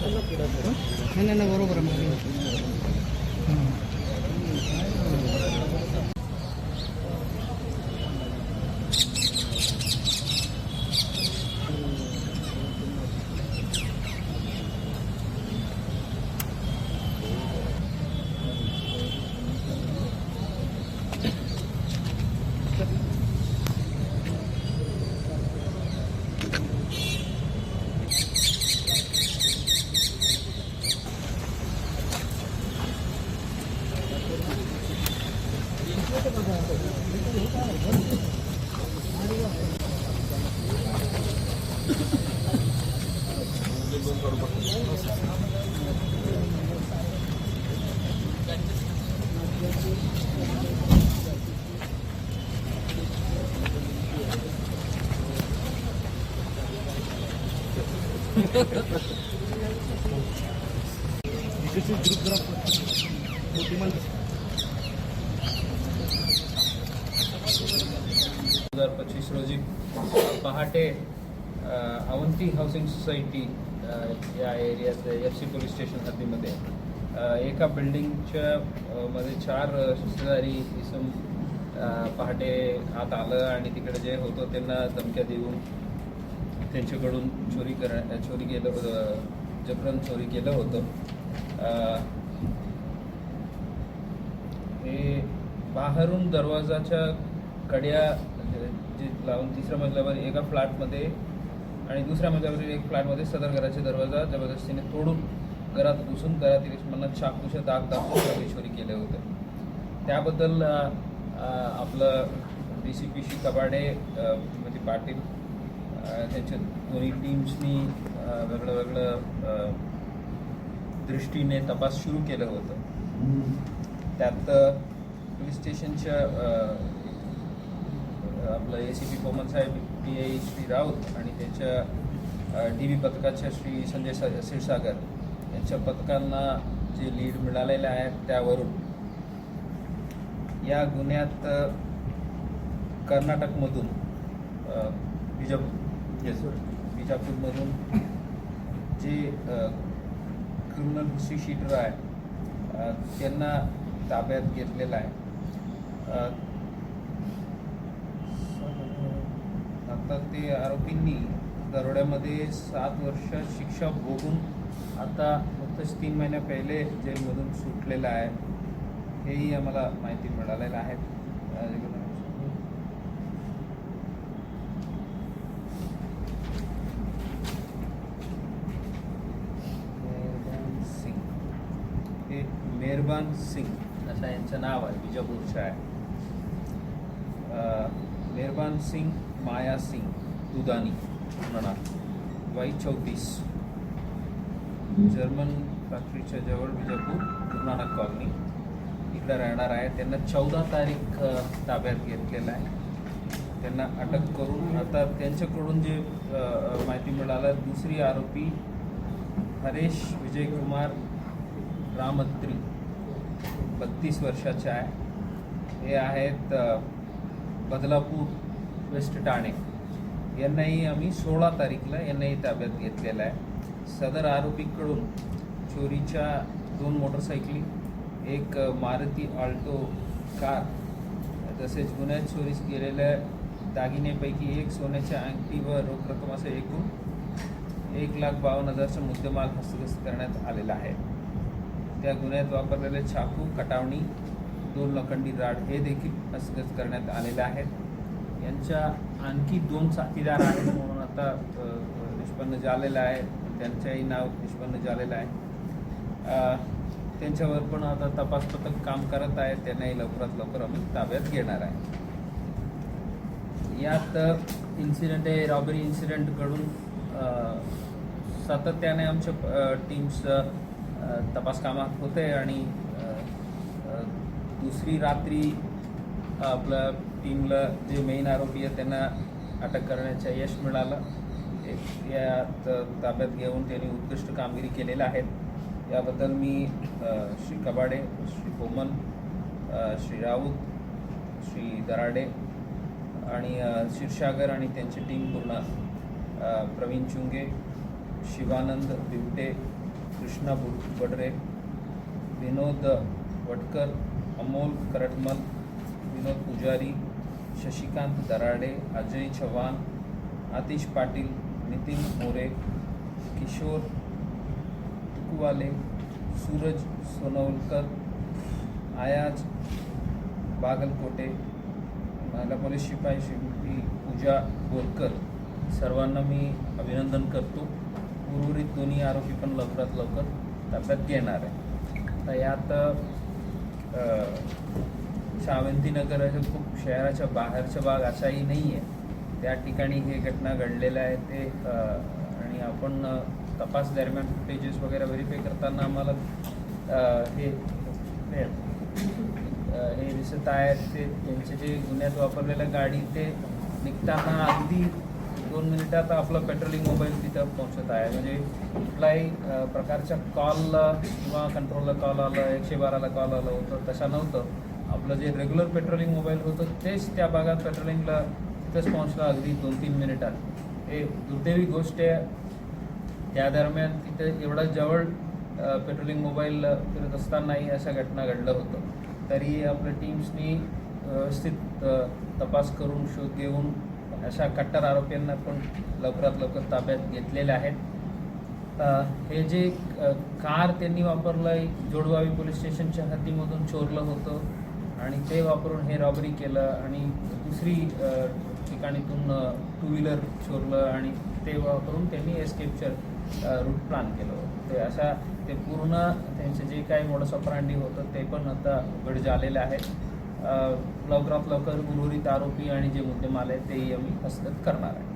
नाही नाही नाही, बरोबर आहे हजार पच्चीस रोजी पहाटे अवंती हाऊसिंग सोसायटी या एरियात एफ सी पोलीस स्टेशन हद्दीमध्ये. एका बिल्डिंगच्या मध्ये चार अ, इसम पहाटे आत आलं आणि तिकडे जे होतं त्यांना धमक्या देऊन त्यांच्याकडून चोरी कर चोरी केलं होतं जबरन चोरी केलं होतं. हे बाहेरून दरवाजाच्या कड्या म्हणजे जे लावून तिसऱ्या मजल्यावर एका फ्लॅटमध्ये आणि दुसऱ्या मजल्यावरील एक फ्लॅटमध्ये सदर घराचे दरवाजा जबरदस्तीने तोडून घरात घुसून घरातील इसमांना चाकूच्या दाग दाखवून चोरी केले होते. त्याबद्दल आपलं डी सी पी शी कबाडे म्हणजे पाटील त्याच्यात त्यांच्या दोन्ही टीम्सनी वेगळं वेगळं दृष्टीने तपास सुरू केलं होतं. त्यात पोलीस स्टेशनच्या आपलं ए सी पी कोमन साहेब पी आय श्री राऊत आणि त्याच्या डी व्ही पथकाच्या श्री संजय सा क्षीरसागर यांच्या पथकांना जे लीड मिळालेले आहेत त्यावरून या गुन्ह्यात कर्नाटकमधून अ, बिजापूर बिजापूरमधून जे क्रिमिनल हिस्ट्री शीटर आहे त्यांना ताब्यात घेतलेलं आहे. आता ते आरोपींनी दरोड्यामध्ये सात वर्ष शिक्षा भोगून आता नुकतंच तीन महिन्या पहिले जेलमधून सुटलेलं आहे. हेही आम्हाला माहिती मिळालेलं आहे अ, मेहरबान सिंग हे मेहरबान सिंग असं यांचं नाव आहे विजापूरचं आहे. मेहरबान सिंग माया सिंग दुदानी म्हणा वाई चौतीस. जर्मन फॅक्टरीच्या जवळ विजापूर गुरुनानक कॉलनी इकडे राहणार आहे. त्यांना चौदा तारीख ताब्यात घेतलेला आहे. त्यांना अटक करून आता त्यांच्याकडून जे माहिती मिळालं दुसरी आरोपी हरेश विजयकुमार रामत्री. बत्तीस वर्षाच्या आहे. हे आहेत बदलापूर वेस्ट ठाणे. यांनाही आम्ही सोळा तारीखला यांनाही ताब्यात घेतलेलं आहे. सदर आरोपीकडून चोरीच्या दोन मोटरसायकली एक मारुती आल्टो कार तसेच गुन्ह्यात चोरीस गेलेल्या दागिन्यापैकी एक सोन्याच्या अंगठी व रोख रक्कम एकूण एक लाख बावन्न हजारचा मुद्देमाल हस्तगत करण्यात आलेला आहे. त्या गुन्ह्यात वापरलेले चाकू कटावणी दोन लोखंडी राड हे देखील हस्तगत करण्यात आलेले आहेत. यांच्या आणखी दोन साथीदार आहेत म्हणून आता निष्पन्न झालेलं आहे. त्यांच्याही नाव निष्पन्न झालेलं आहे. त्यांच्यावर पण आता तपास पथक काम करत आहे. त्यांनाही लवकरात लवकर आम्ही ताब्यात घेणार आहे. यात इन्सिडेंट आहे रॉबरी इन्सिडेंटकडून सातत्याने आमच्या टीम्स तपास कामात होते आणि दुसरी रात्री आपल्या टीमला जे मेन आरोपी आहेत त्यांना अटक करण्याचं यश मिळालं. एक ताब्यात घेऊन त्यांनी उत्कृष्ट कामगिरी केलेल्या आहेत याबद्दल मी श्री कबाडे श्री कोमन श्री राऊत श्री दराडे आणि क्षीरसागर आणि त्यांची टीम पूर्ण प्रवीण चुंगे शिवानंद बिबटे कृष्णा बडरे विनोद वटकर अमोल करटमल विनोद पुजारी शशिकांत दराडे अजय चव्हाण आतिश पाटील नितीन मोरे किशोर तुकवाले सूरज सोनवलकर आयाज बागलकोटे महिला पोलीस शिपाई श्रीमती पूजा बोरकर. सर्वांना मी अभिनंदन करतो. उर्वरित दोन्ही आरोपी पण लवकरात लवकर ताब्यात घेणार आहे तर यात शावंतीनगर हे खूप शहराच्या बाहेरचा भाग असाही नाही आहे त्या ठिकाणी हे घटना घडलेल्या आहे ते आणि आपण तपास दरम्यान फुटेजेस वगैरे व्हेरीफाय करताना आम्हाला हे हे, हे दिसत आहेत ते त्यांचे जे गुन्ह्यात वापरलेलं गाडी ते निघताना अगदी दोन मिनिटात आपलं पेट्रोलिंग मोबाईल तिथं पोहोचत आहे. म्हणजे कुठलाही प्रकारच्या कॉलला किंवा कंट्रोलला कॉल आलं एकशे बाराला कॉल आलं होतं तसं नव्हतं. आपलं जे रेग्युलर पेट्रोलिंग मोबाईल होतं तेच त्या भागात पेट्रोलिंगला तिथंच पोहोचलं अगदी दोन तीन मिनिटात. हे दुर्दैवी गोष्ट आहे. त्या दरम्यान तिथे एवढा जवळ पेट्रोलिंग मोबाईल फिरत असतानाही अशा घटना घडलं होतं. तरी आपल्या टीम्सनी व्यवस्थित तपास करून शोध घेऊन अशा कट्टर आरोपींना पण लवकरात लवकर ताब्यात घेतलेले आहेत. हे जे कार त्यांनी वापरलं जोडवावी पोलीस स्टेशनच्या हद्दीमधून चोरलं होतं आणि ते वापरून हे रॉबरी केलं आणि दुसरी ठिकाणीतून टू व्हीलर चोरलं आणि ते वापरून त्यांनी एस्केपचं रूट प्लॅन केलं होतं. ते अशा ते पूर्ण त्यांचं जे काही मोडस ऑपरांडी होतं ते पण आता उघड झालेलं आहे. लवकरात लवकर उर्वरित आरोपी आणि जे मुद्देमाल आहेत तेही आम्ही हस्तगत करणार आहे.